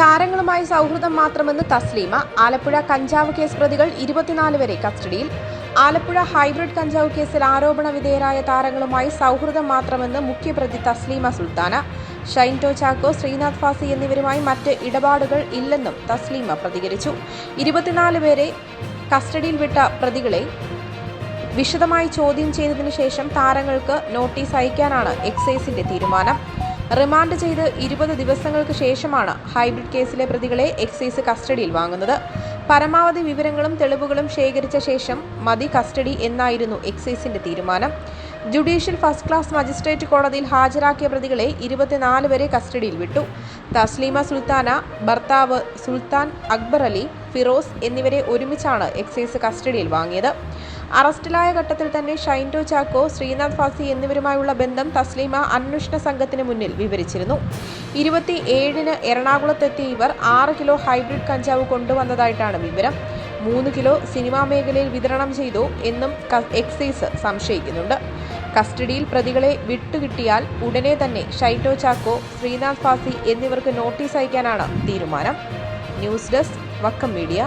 താരങ്ങളുമായി സൗഹൃദം മാത്രമെന്ന് തസ്ലീമ. ആലപ്പുഴ കഞ്ചാവ് കേസ് പ്രതികൾ ഇരുപത്തിനാല് വരെ കസ്റ്റഡിയിൽ. ആലപ്പുഴ ഹൈബ്രിഡ് കഞ്ചാവ് കേസിൽ ആരോപണ വിധേയരായ താരങ്ങളുമായി സൗഹൃദം മാത്രമെന്ന് മുഖ്യപ്രതി തസ്ലീമ സുൽത്താന. ഷൈൻടോ ചാക്കോ ശ്രീനാഥ് ഫാസി എന്നിവരുമായി മറ്റ് ഇടപാടുകൾ ഇല്ലെന്നും തസ്ലീമ പ്രതികരിച്ചു. ഇരുപത്തിനാല് പേരെ കസ്റ്റഡിയിൽ വിട്ട പ്രതികളെ വിശദമായി ചോദ്യം ചെയ്തതിനു ശേഷം താരങ്ങൾക്ക് നോട്ടീസ് അയക്കാനാണ് എക്സൈസിന്റെ തീരുമാനം. റിമാൻഡ് ചെയ്ത് ഇരുപത് ദിവസങ്ങൾക്ക് ശേഷമാണ് ഹൈബ്രിഡ് കേസിലെ പ്രതികളെ എക്സൈസ് കസ്റ്റഡിയിൽ വാങ്ങുന്നത്. പരമാവധി വിവരങ്ങളും തെളിവുകളും ശേഖരിച്ച ശേഷം മതി കസ്റ്റഡി എന്നായിരുന്നു എക്സൈസിന്റെ തീരുമാനം. ജുഡീഷ്യൽ ഫസ്റ്റ് ക്ലാസ് മജിസ്ട്രേറ്റ് കോടതിയിൽ ഹാജരാക്കിയ പ്രതികളെ ഇരുപത്തിനാല് വരെ കസ്റ്റഡിയിൽ വിട്ടു. തസ്ലീമ സുൽത്താന ഭർത്താവ് സുൽത്താൻ അക്ബർ അലി ഫിറോസ് എന്നിവരെ ഒരുമിച്ചാണ് എക്സൈസ് കസ്റ്റഡിയിൽ വാങ്ങിയത്. അറസ്റ്റിലായ ഘട്ടത്തിൽ തന്നെ ഷൈൻഡോ ചാക്കോ ശ്രീനാഥ് ഫാസി എന്നിവരുമായുള്ള ബന്ധം തസ്ലീമ അന്വേഷണ സംഘത്തിന് മുന്നിൽ വിവരിച്ചിരുന്നു. ഇരുപത്തി ഏഴിന് എറണാകുളത്തെത്തിയ ഇവർ ആറ് കിലോ ഹൈബ്രിഡ് കഞ്ചാവ് കൊണ്ടുവന്നതായിട്ടാണ് വിവരം. മൂന്ന് കിലോ സിനിമാ മേഖലയിൽ വിതരണം ചെയ്തു എന്നും എക്സൈസ് സംശയിക്കുന്നുണ്ട്. കസ്റ്റഡിയിൽ പ്രതികളെ വിട്ടുകിട്ടിയാൽ ഉടനെ തന്നെ ഷൈറ്റോ ചാക്കോ ശ്രീനാഥ് ഫാസി എന്നിവർക്ക് നോട്ടീസ് അയക്കാനാണ് തീരുമാനം. News desk Vakkom media.